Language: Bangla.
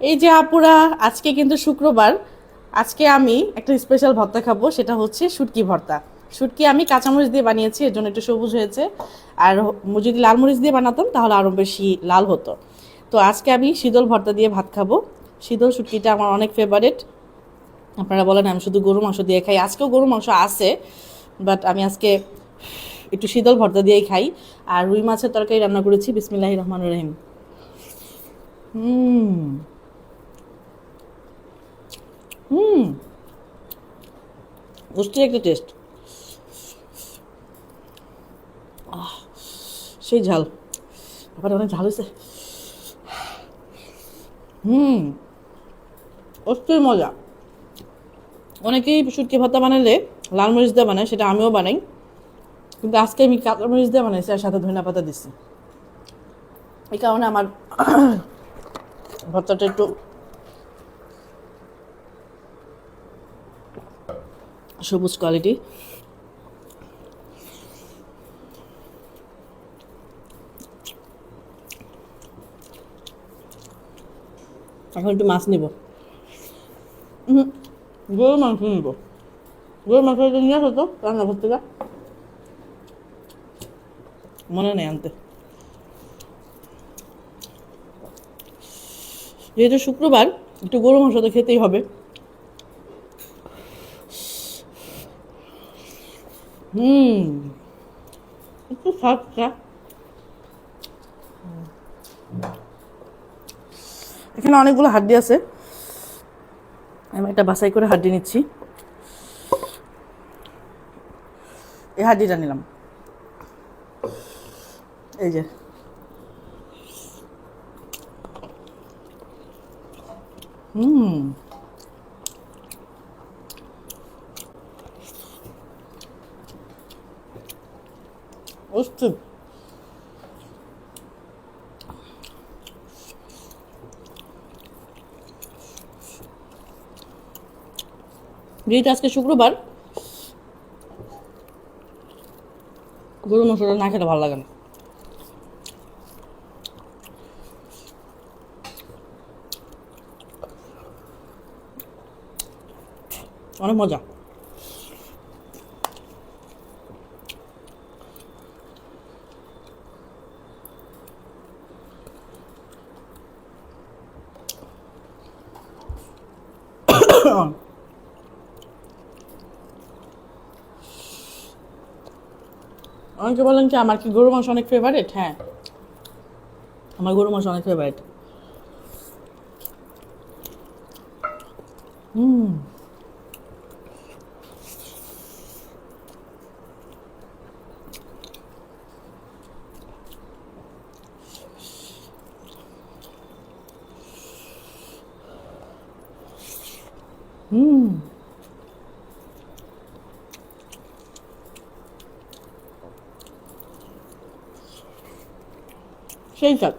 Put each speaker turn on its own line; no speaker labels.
এই যে আপুরা, আজকে কিন্তু শুক্রবার। আজকে আমি একটা স্পেশাল ভর্তা খাব, সেটা হচ্ছে শুটকি ভর্তা। শুটকি আমি কাঁচামরিচ দিয়ে বানিয়েছি, এর জন্য একটু সবুজ হয়েছে। আর যদি লাল মরিচ দিয়ে বানাতাম, তাহলে আরও বেশি লাল হতো। তো আজকে আমি শীতল ভর্তা দিয়ে ভাত খাব। শীতল শুটকিটা আমার অনেক ফেভারেট আপনারা বলেন, আমি শুধু গরু মাংস দিয়ে খাই। আজকেও গরু মাংস আছে বাট আমি আজকে একটু শীতল ভর্তা দিয়েই খাই। আর রুই মাছের তরকারি রান্না করেছি বিসমিল্লাহ রহমান রহিম। হুম। হুম। মিষ্টির একটা টেস্ট সেই ঝাল। ব্যাপারটা অনেক ঝাল হয়েছে। হুম অবশ্যই মজা। অনেকেই শুটকি ভাতা বানালে লাল মরিচ দিয়ে বানায়, সেটা আমিও বানাই। কিন্তু আজকে আমি কাঁচা মরিচ দিয়ে বানাইছি আর সাথে ধনিয়া পাতা দিচ্ছি এই কারণে আমার ভর্তাটা একটু সবুজ কোয়ালিটি। এখন একটু মাছ নিব। গরুর মাংস নিব। গরুর মাংস নিয়ে আসো তো, রান্না করতে যা। মনে নেই আনতে। যেহেতু শুক্রবার, একটু গরু মাংস তো খেতেই হবে। হুম। একটু এখানে অনেকগুলো হাড্ডি আছে। আমি একটা বাসাই করে হাড্ডি নিচ্ছি। এই হাড্ডিটা নিলাম। এই যে। হুম। অস্থির যেহেতু আজকে শুক্রবার গরু মাংসটা না খেতে ভালো লাগে না। অনেক মজা। অনেকে বলেন কি, আমার কি গরু মাংস অনেক ফেভারিট হ্যাঁ। আমার গরু মাংস অনেক ফেভারিট হুম। হুম সেই স্বাদ